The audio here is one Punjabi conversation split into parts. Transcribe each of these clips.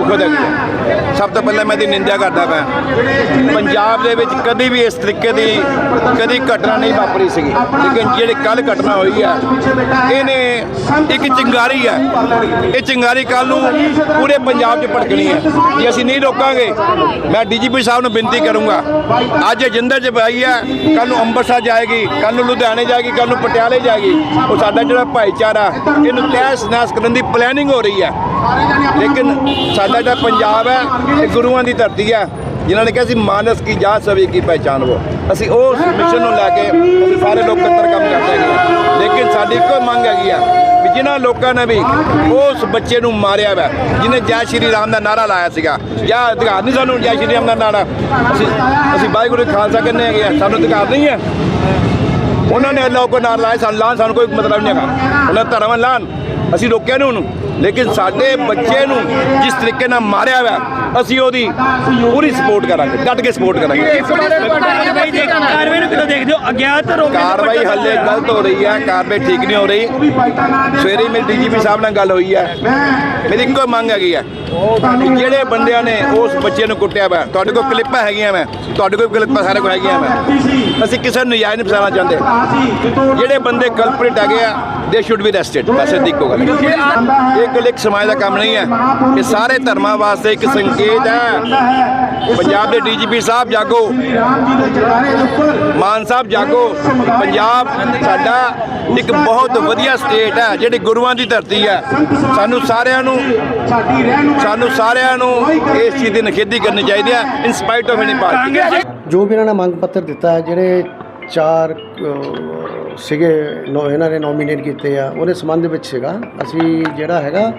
ਦੁਖਦ ਹੈਗੀ ਹੈ ਸਭ ਤੋਂ ਪਹਿਲਾਂ ਮੈਂ ਦੀ ਨਿੰਦਿਆ ਕਰਦਾ ਮੈਂ ਪੰਜਾਬ ਦੇ ਵਿੱਚ ਕਦੀ ਵੀ ਇਸ ਤਰੀਕੇ ਦੀ ਕਦੀ ਘਟਨਾ ਨਹੀਂ ਵਾਪਰੀ ਸੀਗੀ। ਲੇਕਿਨ ਜਿਹੜੀ ਕੱਲ ਘਟਨਾ ਹੋਈ ਹੈ, ਇਹਨੇ ਇੱਕ ਚਿੰਗਾਰੀ ਹੈ। ਇਹ ਚਿੰਗਾਰੀ ਕੱਲ ਨੂੰ ਪੂਰੇ ਪੰਜਾਬ 'ਚ ਭੜਕਣੀ ਹੈ। ਜੇ ਅਸੀਂ ਨਹੀਂ ਰੋਕਾਂਗੇ, ਮੈਂ ਡੀਜੀਪੀ ਸਾਹਿਬ ਨੂੰ ਬੇਨਤੀ ਕਰੂੰਗਾ। ਅੱਜ ਇਹ ਜਿੰਦਰ 'ਚ ਹੈ ਕੱਲ ਨੂੰ ਅੰਮ੍ਰਿਤਸਰ ਜਾਏਗੀ ਕੱਲ ਨੂੰ ਲੁਧਿਆਣੇ ਜਾਏਗੀ ਕੱਲ ਨੂੰ ਪਟਿਆਲੇ ਜਾਏਗੀ। ਉਹ ਸਾਡਾ ਜਿਹੜਾ ਭਾਈਚਾਰਾ, ਇਹਨੂੰ ਤਹਿਸ ਨਹਿਸ ਕਰਨ ਦੀ ਪਲੈਨਿੰਗ ਹੋ ਰਹੀ ਹੈ। ਲੇਕਿਨ ਸਾਡਾ ਜਿਹੜਾ ਪੰਜਾਬ ਹੈ, ਇਹ ਗੁਰੂਆਂ ਦੀ ਧਰਤੀ ਹੈ। ਜਿਨ੍ਹਾਂ ਨੇ ਕਿਹਾ ਸੀ, ਮਾਨਸ ਕੀ ਜਾਤ ਸਭੀ ਕੀ ਪਹਿਚਾਨ ਵੋ ਅਸੀਂ ਉਸ ਮਿਸ਼ਨ ਨੂੰ ਲੈ ਕੇ ਅਸੀਂ ਸਾਰੇ ਲੋਕ ਇਕੱਤਰ ਕੰਮ ਕਰਦੇ ਹੈਗੇ ਲੇਕਿਨ ਸਾਡੀ ਇੱਕੋ ਮੰਗ ਹੈਗੀ ਆ ਵੀ ਜਿਨ੍ਹਾਂ ਲੋਕਾਂ ਨੇ ਵੀ ਉਸ ਬੱਚੇ ਨੂੰ ਮਾਰਿਆ ਵਾ ਜਿਹਨੇ ਜੈ ਸ਼੍ਰੀ ਰਾਮ ਦਾ ਨਾਰਾ ਲਾਇਆ ਸੀਗਾ। ਜਾਂ ਅਧਿਕਾਰ ਨਹੀਂ ਸਾਨੂੰ, ਜੈ ਸ਼੍ਰੀ ਰਾਮ ਦਾ ਨਾਰਾ। ਅਸੀਂ ਅਸੀਂ ਵਾਹਿਗੁਰੂ ਖਾਲਸਾ ਕਹਿੰਦੇ ਹੈਗੇ ਆ, ਸਾਨੂੰ ਅਧਿਕਾਰ ਨਹੀਂ ਹੈ। ਉਹਨਾਂ ਨੇ ਅੱਲਾਹ ਕੋ ਨਾਰਾ ਲਾਇਆ, ਸਾਨੂੰ ਲਾਉਣ ਸਾਨੂੰ ਕੋਈ ਮਤਲਬ ਨਹੀਂ ਹੈਗਾ। ਉਹਨਾਂ ਦਾ ਧਰਮ ਲਾਣ ਅਸੀਂ ਰੋਕਿਆ ਨਹੀਂ ਉਹਨੂੰ। ਲੇਕਿਨ ਸਾਡੇ ਬੱਚੇ ਨੂੰ ਜਿਸ ਤਰੀਕੇ ਨਾਲ ਮਾਰਿਆ ਹੋਇਆ, ਅਸੀਂ ਉਹਦੀ ਪੂਰੀ ਸਪੋਰਟ ਕਰਾਂਗੇ, ਡਟ ਕੇ ਸਪੋਰਟ ਕਰਾਂਗੇ। ਦੇਖ ਹੋ ਅਗਿਆਤ ਰੋਕ ਕਾਰਵਾਈ ਹੱਲੇ ਗਲਤ ਹੋ ਰਹੀ ਹੈ ਕਾਰਵਾਈ ਠੀਕ ਨਹੀਂ ਹੋ ਰਹੀ। ਸਵੇਰੇ ਮੇਰੀ ਡੀਜੀਪੀ ਸਾਹਿਬ ਨਾਲ ਗੱਲ ਹੋਈ ਹੈ। ਮੇਰੀ ਇੱਕੋ ਮੰਗ ਹੈਗੀ ਹੈ ਜਿਹੜੇ ਬੰਦਿਆਂ ਨੇ ਉਸ ਬੱਚੇ ਨੂੰ ਕੁੱਟਿਆ ਵਾ ਤੁਹਾਡੇ ਕੋਲ ਕਲਿੱਪਾਂ ਹੈਗੀਆਂ ਮੈਂ ਤੁਹਾਡੇ ਕੋਲ ਕਲਿੱਪਾਂ ਸਾਰੇ ਕੋਲ ਹੈਗੀਆਂ ਮੈਂ ਅਸੀਂ ਕਿਸੇ ਨੂੰ ਨਜਾਇਜ਼ ਨਹੀਂ ਫਸਾਉਣਾ ਚਾਹੁੰਦੇ। ਜਿਹੜੇ ਬੰਦੇ ਕਲਪਰੇਟ ਹੈਗੇ ਆ ਦੇ ਸ਼ੁੱਡ ਬੀ ਅਰੈਸਟਡ ਬਸ ਇਹ ਇੱਕੋ ਗੱਲ ਹੈ। ਇਹ ਇਕੱਲੇ ਇੱਕ ਸਮਾਜ ਦਾ ਕੰਮ ਨਹੀਂ ਹੈ। ਇਹ ਸਾਰੇ ਧਰਮਾਂ ਵਾਸਤੇ ਇੱਕ ਸੰਕੇਤ ਹੈ। ਪੰਜਾਬ ਦੇ ਡੀਜੀਪੀ ਸਾਹਿਬ ਜਾਗੋ। ਮਾਨ ਸਾਹਿਬ ਜਾਗੋ, ਪੰਜਾਬ ਸਾਡਾ ਇੱਕ ਬਹੁਤ ਵਧੀਆ ਸਟੇਟ ਹੈ, ਜਿਹੜੀ ਗੁਰੂਆਂ ਦੀ ਧਰਤੀ ਹੈ। ਸਾਨੂੰ ਸਾਰਿਆਂ ਨੂੰ ਸਾਨੂੰ ਸਾਰਿਆਂ ਨੂੰ ਇਸ ਚੀਜ਼ ਦੀ ਨਿਖੇਧੀ ਕਰਨੀ ਚਾਹੀਦੀ ਹੈ ਇਨ ਸਪਾਈਟ ਆਫ ਐਨੀ ਪਾਰਟੀ ਜੋ ਵੀ ਇਹਨਾਂ ਨੇ ਮੰਗ ਪੱਤਰ ਦਿੱਤਾ ਹੈ, ਜਿਹੜੇ ਚਾਰ ਸੀਗੇ ਨੋ ਇਹਨਾਂ ਨੇ ਨੋਮੀਨੇਟ ਕੀਤੇ ਆ। ਉਹਦੇ ਸੰਬੰਧ ਵਿੱਚ ਸੀਗਾ। ਅਸੀਂ ਜਿਹੜਾ ਹੈਗਾ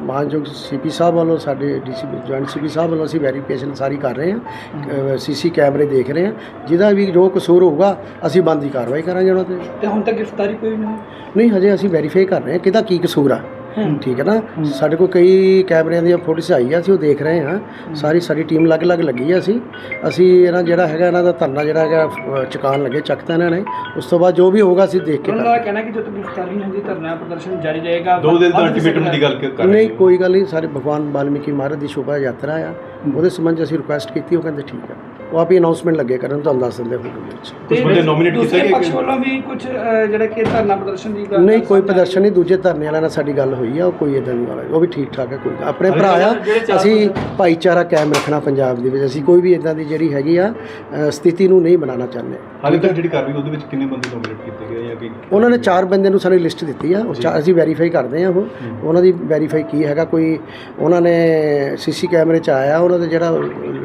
ਮਾਨਯੋਗ ਸੀਪੀ ਸਾਹਿਬ ਵੱਲੋਂ ਸਾਡੇ ਡੀਸੀਪੀ ਜੁਆਇੰਟ ਸੀਪੀ ਸਾਹਿਬ ਵੱਲੋਂ ਅਸੀਂ ਵੈਰੀਫਿਕੇਸ਼ਨ ਸਾਰੀ ਕਰ ਰਹੇ ਹਾਂ। ਸੀਸੀ ਕੈਮਰੇ ਦੇਖ ਰਹੇ ਹਾਂ। ਜਿਹਦਾ ਵੀ ਜੋ ਕਸੂਰ ਹੋਊਗਾ ਅਸੀਂ ਬੰਦੀ ਕਾਰਵਾਈ ਕਰਾਂਗੇ ਉਹਨਾਂ ਤੇ। ਤੇ ਹੁਣ ਤੱਕ ਗ੍ਰਿਫਤਾਰੀ ਕੋਈ ਨਹੀਂ ਨਹੀਂ ਹਜੇ ਅਸੀਂ ਵੈਰੀਫਾਈ ਕਰ ਰਹੇ ਹਾਂ ਕਿਹਦਾ ਕੀ ਕਸੂਰ ਆ। ਠੀਕ ਹੈ ਨਾ? ਸਾਡੇ ਕੋਲ ਕਈ ਕੈਮਰਿਆਂ ਦੀਆਂ ਫੋਟੋਸ ਆਈ ਆ ਅਸੀਂ ਉਹ ਦੇਖ ਰਹੇ ਹਾਂ। ਸਾਰੀ ਸਾਡੀ ਟੀਮ ਅਲੱਗ-ਅਲੱਗ ਲੱਗੀ ਆ ਅਸੀਂ। ਅਸੀਂ ਇਹਨਾਂ ਜਿਹੜਾ ਹੈਗਾ ਇਹਨਾਂ ਦਾ ਧਰਨਾ ਜਿਹੜਾ ਹੈਗਾ ਚੁਕਾਉਣ ਲੱਗੇ ਚੱਕਤਾ ਇਹਨਾਂ ਨੇ। ਉਸ ਤੋਂ ਬਾਅਦ ਜੋ ਵੀ ਹੋਊਗਾ ਅਸੀਂ ਦੇਖ ਕੇ ਉਹਨਾਂ। ਦਾ ਕਹਿਣਾ ਕਿ ਜਦੋਂ ਗ੍ਰਿਫਤਾਰੀ ਨਹੀਂ ਹੁੰਦੀ ਧਰਨਾ ਪ੍ਰਦਰਸ਼ਨ ਜਾਰੀ ਰਹੇਗਾ। ਦੋ ਦਿਨ ਤੋਂ ਅਲਟੀਮੇਟਮ ਦੀ ਗੱਲ ਕਰ ਰਹੇ ਨਹੀਂ ਕੋਈ ਗੱਲ ਨਹੀਂ ਸਾਰੇ ਭਗਵਾਨ ਵਾਲਮੀਕੀ ਮਹਾਰਾਜ ਦੀ ਸ਼ੋਭਾ ਯਾਤਰਾ ਆ। ਉਹਦੇ ਸੰਬੰਧ ਅਸੀਂ ਰਿਕੁਐਸਟ ਕੀਤੀ ਉਹ ਕਹਿੰਦੇ ਠੀਕ ਆ। ਉਹ ਆਪ ਹੀ ਅਨਾਉਂਸਮੈਂਟ ਲੱਗੇ ਕਰਨ ਤੁਹਾਨੂੰ ਦੱਸ ਦਿੰਦੇ ਫੋਟੋ ਵਿੱਚ। ਕੁਝ ਬੰਦੇ nominate ਕੀਤੇ ਗਏ ਪਕਸ਼ ਵੱਲੋਂ ਵੀ ਕੁਝ ਜਿਹੜਾ ਕਿ ਧਰਨਾ ਪ੍ਰਦਰਸ਼ਨ ਦੀ ਗੱਲ ਨਹੀਂ ਕੋਈ ਪ੍ਰਦਰਸ਼ਨ ਨਹੀਂ ਦੂਜੇ ਧਰਨੇ ਵਾਲਿਆਂ ਨਾਲ ਸਾਡੀ ਗੱਲ ਹੋਈ ਆ ਉਹ ਕੋਈ ਇਦਾਂ ਦੀ ਵਾਲਾ ਉਹ ਵੀ ਠੀਕ ਠਾਕ ਹੈ ਕੋਈ ਆਪਣੇ ਭਰਾ ਆ ਅਸੀਂ ਭਾਈਚਾਰਾ ਕਾਇਮ ਰੱਖਣਾ ਪੰਜਾਬ ਦੇ ਵਿੱਚ ਅਸੀਂ ਕੋਈ ਵੀ ਇਦਾਂ ਦੀ ਜਿਹੜੀ ਹੈਗੀ ਆ ਸਥਿਤੀ ਨੂੰ ਨਹੀਂ ਬਣਾਉਣਾ ਚਾਹੁੰਦੇ। ਹਾਲੇ ਤੱਕ ਜਿਹੜੀ ਕਾਰਵਾਈ ਉਹਦੇ ਵਿੱਚ ਕਿੰਨੇ ਬੰਦੇ ਨੋਮੀਨੇਟ ਕੀਤੇ ਗਏ ਜਾਂ ਕਿ ਉਹਨਾਂ ਨੇ ਚਾਰ ਬੰਦੇ ਨੂੰ ਸਾਨੂੰ ਲਿਸਟ ਦਿੱਤੀ ਆ ਉਹ ਅਸੀਂ ਵੈਰੀਫਾਈ ਕਰਦੇ ਆ ਉਹ। ਉਹਨਾਂ ਦੀ ਵੈਰੀਫਾਈ ਕੀ ਹੈਗਾ ਕੋਈ ਉਹਨਾਂ ਨੇ ਸੀਸੀ ਕੈਮਰੇ 'ਚ ਆਇਆ ਉਹਨਾਂ ਦੇ ਜਿਹੜਾ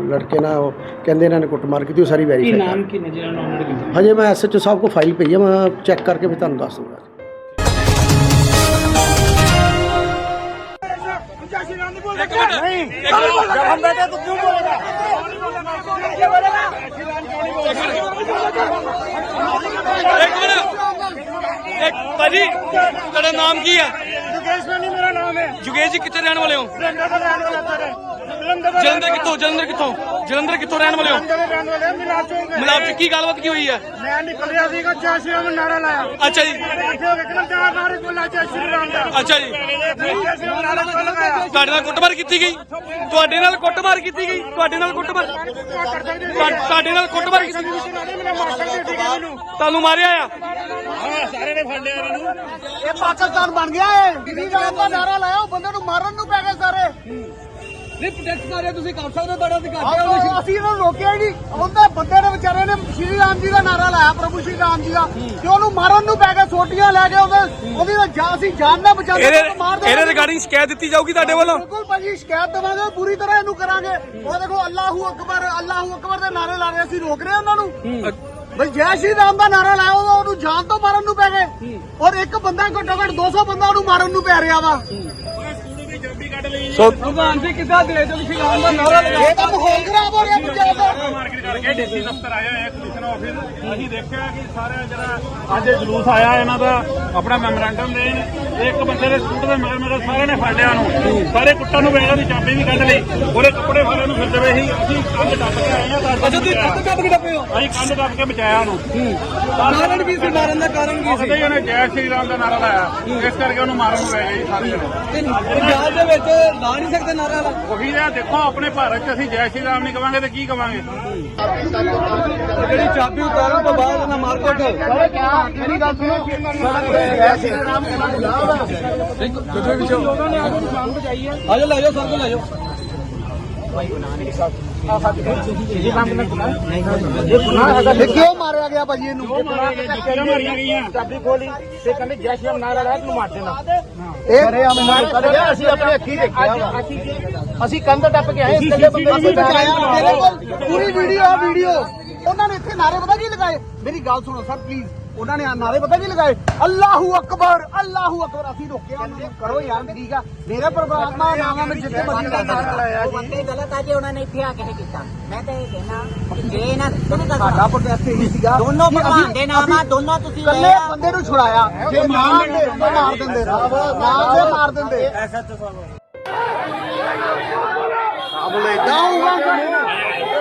ਲੜਕੇ ਨਾਲ ਉਹ ਕਹਿੰਦੇ ਇਹਨਾਂ ਨੇ ਕੁੱਟਮਾਰ ਕੀਤੀ ਉਹ ਸਾਰੀ ਕੀ ਵੈਰੀਫਾਈ ਨਾਮ ਕੀ ਨੇ ਜਿਹਨਾਂ ਨੂੰ ਨੋਮੀਨੇਟ ਕੀਤਾ? ਹਜੇ ਮੈਂ ਐਸਐਚਓ ਸਾਹਿਬ ਕੋ ਫਾਈਲ ਪਈ ਆ ਮੈਂ ਚੈੱਕ ਕਰਕੇ ਫਿਰ ਤੁਹਾਨੂੰ ਦੱਸ ਦੂੰਗਾ ਇੱਕ ਭਾਜੀ ਤੁਹਾਡਾ ਨਾਮ ਕੀ ਆ? ਮੇਰਾ ਹੈ ਜੁਗੇਸ਼ ਜੀ ਕਿੱਥੇ ਰਹਿਣ ਵਾਲੇ ਹੋ? ਜਲੰਧਰ ਦਾ ਰਹਿਣ ਵਾਲਾ ਸਰ। ਜਲੰਧਰ ਦਾ ਜਲੰਧਰ ਕਿੱਥੋਂ? ਜਲੰਧਰ ਕਿੱਥੋਂ? ਜਲੰਧਰ ਕਿੱਥੋਂ ਰਹਿਣ ਵਾਲੇ ਹੋ? ਜਲੰਧਰ ਦੇ ਰਹਿਣ ਵਾਲੇ ਮਿਲਾਪ ਚੌਂਕ ਦੇ। ਮਲਾਪ ਚ ਕੀ ਗੱਲਬਾਤ ਕੀ ਹੋਈ ਹੈ ਮੈਂ ਨਿਕਲਿਆ ਸੀਗਾ ਜੈ ਸ਼੍ਰੀ ਰਾਮ ਨਾਰਾ ਲਾਇਆ। ਅੱਛਾ ਜੀ। ਇੱਥੇ ਹੋ ਕੇ ਕਿਹਨਾਂ ਚਾਰ ਨਾਰੇ ਬੋਲਾ ਜੈ ਸ਼੍ਰੀ ਰਾਮ ਦਾ? ਅੱਛਾ ਜੀ। ਜੈ ਸ਼੍ਰੀ ਰਾਮ ਨਾਰਾ ਕਿਉਂ ਲਗਾਇਆ ਤੁਹਾਡੇ ਨਾਲ ਕੁੱਟਮਾਰ ਕੀਤੀ ਗਈ? ਤੁਹਾਡੇ ਨਾਲ ਕੁੱਟਮਾਰ ਕੀਤੀ ਗਈ? ਤੁਹਾਡੇ ਨਾਲ ਕੁੱਟਮਾਰ ਕਰ ਸਕਦੇ ਤੁਹਾ- ਤੁਹਾਡੇ ਨਾਲ ਕੁੱਟਮਾਰ ਕੀਤੀ ਗਈ? ਮੈਨੂੰ ਮਾਸਟਰ ਦੇ ਦਿੱਤੀ ਮੈਨੂੰ ਤੁਹਾਨੂੰ ਮਾਰਿਆ ਆ ਹਾਂ ਸਾਰੇ ਨੇ ਫੜ ਲਿਆ ਇਹਨਾਂ ਨੂੰ ਇਹ ਪਾਕਿਸਤਾਨ ਬਣ ਗਿਆ ਏ। ਦਾ ਨਾਰਾ ਲਾਇਆ ਉਹ ਬੰਦੇ ਨੂੰ ਮਾਰਨ ਨੂੰ ਪੈ ਗਏ ਸਾਰੇ। ਨਹੀਂ ਪ੍ਰੋਟੈਕਟ ਕਰ ਰਹੇ ਤੁਸੀਂ ਕਰ ਸਕਦੇ ਹੋ ਤੁਹਾਡਾ ਆਹ ਅਸੀਂ ਇਹਨਾਂ ਨੂੰ ਰੋਕਿਆ ਹੀ ਨਹੀਂ। ਉਹਦੇ ਬੰਦੇ ਨੇ ਵਿਚਾਰੇ ਨੇ ਸ਼੍ਰੀ ਰਾਮ ਜੀ ਦਾ ਨਾਰਾ ਲਾਇਆ ਪ੍ਰਭੂ ਸ਼੍ਰੀ ਰਾਮ ਜੀ ਦਾ। ਤੇ ਉਹਨੂੰ ਮਾਰਨ ਨੂੰ ਪੈ ਗਏ ਸੋਟੀਆਂ ਲੈ ਕੇ ਉਹਦੇ ਉਹਦੀ ਤਾਂ ਜਾ ਅਸੀਂ ਜਾਨ ਨਾ ਬਚਾਉਂਦੇ ਇਹਦੇ ਉਹਨੂੰ ਮਾਰ ਦੇਣਾ। ਇਹਦੇ ਰਿਗਾਰਡਿੰਗ ਸ਼ਿਕਾਇਤ ਦਿੱਤੀ ਜਾਊਗੀ ਤੁਹਾਡੇ ਵੱਲੋਂ? ਬਿਲਕੁਲ ਭਾਜੀ ਸ਼ਿਕਾਇਤ ਦੇਵਾਂਗੇ ਪੂਰੀ ਤਰ੍ਹਾਂ ਇਹਨੂੰ ਕਰਾਂਗੇ। ਉਹ ਦੇਖੋ ਅੱਲਾਹੂ ਅਕਬਰ ਅੱਲਾਹੂ ਅਕਬਰ ਦੇ ਨਾਰੇ ਲਾ ਰਹੇ ਅਸੀਂ ਰੋਕ ਰਹੇ ਉਹਨਾਂ ਨੂੰ। ਬਈ ਜੈ ਸ਼੍ਰੀ ਰਾਮ ਦਾ ਨਾਰਾ ਲਾਇਆ ਉਹਦਾ ਉਹਨੂੰ ਜਾਨ ਤੋਂ ਮਾਰਨ ਨੂੰ ਪੈ ਗਏ। ਔਰ ਇੱਕ ਬੰਦਾ ਘੱਟੋ ਘੱਟ 200 ਬੰਦਾ ਉਹਨੂੰ ਮਾਰਨ ਨੂੰ ਪੈ ਰਿਹਾ ਵਾ। ਸੋ ਭਗਵਾਨ ਜੀ ਕਿੱਦਾਂ ਦੇ ਜੋ ਸ਼੍ਰੀ ਰਾਮ ਦਾ ਨਾਰਾ ਲਗਾਇਆ ਇਹ ਤਾਂ ਮਾਹੌਲ ਖਰਾਬ ਹੋ ਰਿਹਾ ਪੰਜਾਬ ਦਾ। ਮਾਰਕੀਟ ਕਰਕੇ ਡੀਸੀ ਦਫ਼ਤਰ ਆਇਆ ਹੋਇਆ ਕਮਿਸ਼ਨ ਆਫਿਸ ਅਸੀਂ ਦੇਖਿਆ ਕਿ ਸਾਰਾ ਜਿਹੜਾ ਅੱਜ ਜਲੂਸ ਆਇਆ ਇਹਨਾਂ ਦਾ ਆਪਣਾ ਮੈਮੋਰੈਂਡਮ ਦੇਣ। ਇੱਕ ਬੰਦੇ ਦੇ ਸੂਟ ਦੇ ਮਗਰ ਮਗਰ ਸਾਰਿਆਂ ਨੇ ਫੜ ਲਿਆ ਨੂੰ ਸਾਰੇ ਕੁੱਟਾਂ ਨੂੰ ਵੇਖਿਆ ਦੀ ਚਾਬੀ ਵੀ ਕੱਢ ਲਈ। ਉਹਦੇ ਕੱਪੜੇ ਵਾਲੇ ਨੂੰ ਫਿਰਦੇ ਵੇ ਸੀ ਅਸੀਂ ਕੰਧ ਟੱਪ ਕੇ ਆਏ ਆ ਅੱਛਾ ਤੁਸੀਂ ਕੱਟ ਕੱਟ ਕੇ ਡੱਪੇ ਹੋ? ਅਸੀਂ ਕੰਧ ਟੱਪ ਕੇ ਬਚਾਇਆ ਉਹਨੂੰ। ਕਾਰਨ ਕੀ ਸੀ? ਮਾਰਨ ਦਾ ਕਾਰਨ ਕੀ ਸੀ? ਉਹਨੇ ਜੈ ਸ਼੍ਰੀ ਰਾਮ ਦਾ ਨਾਰਾ ਲਾਇਆ। ਇਸ ਕਰਕੇ ਉਹਨੂੰ ਮਾਰਨ ਨੂੰ ਪੈ ਗਏ ਜੀ ਸਾਰੇ ਜਣੇ। ਦੇ ਵਿੱਚ ਲਾ ਨਹੀਂ ਸਕਦੇ ਨਾਰਾ ਲਾ। ਉਹੀ ਆ ਦੇਖੋ ਆਪਣੇ ਭਾਰਤ 'ਚ ਅਸੀਂ ਜੈ ਸ਼੍ਰੀ ਰਾਮ ਨਹੀਂ ਕਵਾਂਗੇ ਤੇ ਕੀ ਕਵਾਂਗੇ? ਜਿਹੜੀ ਚਾਬੀ ਉਤਾਰਨ ਤੋਂ ਬਾਅਦ ਇਹਨਾਂ ਮਾਰਕਟ ਮੇਰੀ ਗੱਲ ਸੁਣੋ। ਜੈ ਸ਼੍ਰੀ ਰਾਮ ਕਹਿਣਾ ਆਜੋ ਲੈ ਜਾਓ ਸਰ ਤੋਂ ਲੈ ਜਾਓ। ਇਹ ਕਿਉਂ ਮਾਰਿਆ ਗਿਆ ਭਾਜੀ ਇਹਨੂੰ? ਜੁੱਤੀਆਂ ਮਾਰੀਆਂ ਗਈਆਂ। ਚਾਬੀ ਖੋਲੀ ਤੇ ਕਹਿੰਦੇ ਜੈ ਸ਼੍ਰੀ ਰਾਮ ਨਾਰਾ ਲਾਇਆ ਤੈਨੂੰ ਮਾਰ ਦੇਣਾ। ਇਹ ਅਸੀਂ ਆਪਣੇ ਅੱਖੀ ਦੇਖਿਆ ਵਾ। ਅਸੀਂ ਕੰਧ ਟੱਪ ਕੇ ਆਏ ਇਸ ਕੱਲੇ ਬੰਦੇ ਨੂੰ ਬਚਾਇਆ ਮੇਰੇ ਕੋਲ? ਪੂਰੀ ਵੀਡੀਓ ਆ ਵੀਡੀਓ ਉਹਨਾਂ ਨੇ ਇੱਥੇ ਨਾਰੇ ਪਤਾ ਕੀ ਲਗਾਏ? ਮੇਰੀ ਗੱਲ ਸੁਣੋ ਸਰ ਪਲੀਜ਼ ਉਹਨਾਂ ਨੇ ਨਾਰੇ ਪਤਾ ਕੀ ਲਗਾਏ? ਅੱਲਾਹੂ ਅਕਬਰ ਅੱਲਾਹੂ ਅਕਬਰ। ਅਸੀਂ ਰੋਕਿਆ ਉਹਨਾਂ ਨੂੰ ਕਰੋ ਯਾਰ ਠੀਕ ਆ। ਮੇਰੇ ਪਰਮਾਤਮਾ ਦਾ ਨਾਮ ਆ ਮੈਂ ਜਿੱਥੇ ਮਰਜ਼ੀ ਦਾ ਨਾਰਾ ਲਾਇਆ ਉਹ ਬੰਦੇ ਗਲਤ ਆ ਜੇ ਉਹਨਾਂ ਨੇ ਇੱਥੇ ਆ ਕੇ ਕੀਤਾ। ਮੈਂ ਤਾਂ ਇਹ ਕਹਿਣਾ ਕਿ ਜੇ ਇਹਨਾਂ ਤੁਹਾਨੂੰ ਦੱਸਣਾ ਸਾਡਾ ਪ੍ਰੋਟੈਸਟ ਇਹੀ ਸੀਗਾ। ਦੋਨੋਂ ਭਗਵਾਨ ਦੇ ਨਾਮ ਆ ਦੋਨੋਂ ਤੁਸੀਂ ਕੱਲੇ ਲੈ ਆ ਬੰਦੇ ਨੂੰ ਛੁਡਾਇਆ। ਜੇ ਨਾਮ ਦੇ ਮਾਰ ਦਿੰਦੇ। ਨਾਮ ਦੇ ਮਾਰ ਦਿੰਦੇ। ਆ। ਫੜੀਓ ਰਾਜੂ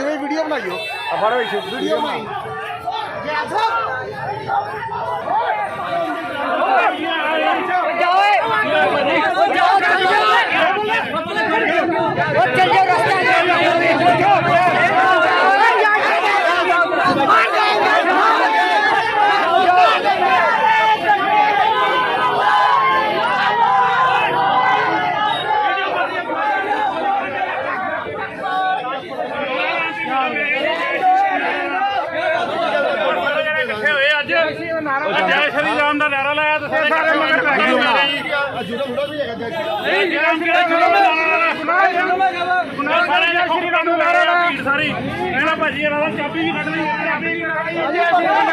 ਵੀ ਵੀਡੀਓ ਬਣਾਈਓ ਆ ਫੜੋ ਵੀਡੀਓ ਬਣਾਈ ਇਕੱਠੇ ਹੋਏ ਅੱਜ ਅੱਜ ਜੈ ਸ਼੍ਰੀ ਰਾਮ ਦਾ ਨਾਰਾ ਲਾਇਆ ਤੇ ਸਾਰੇ ਸਾਰੇ ਮਗਰ ਪੈ ਗਏ ਮੇਰੇ ਜੀ ਨਹੀਂ ਜੈ ਸ਼੍ਰੀ ਰਾਮ ਦਾ ਨਾਰਾ ਲਾਇਆ। ਸਾਰੇ ਜੈ ਸ਼੍ਰੀ ਰਾਮ ਦਾ ਨਾਰਾ ਲਾਇਆ ਭੀੜ ਸਾਰੀ। ਇਹਨਾਂ ਭਾਜੀ ਇਹਨਾਂ ਦਾ ਚਾਬੀ ਵੀ ਕੱਢ ਲਈ ਚਾਬੀ ਵੀ ਕੱਢ ਲਈ ਜੈ ਸ਼੍ਰੀ ਰਾਮ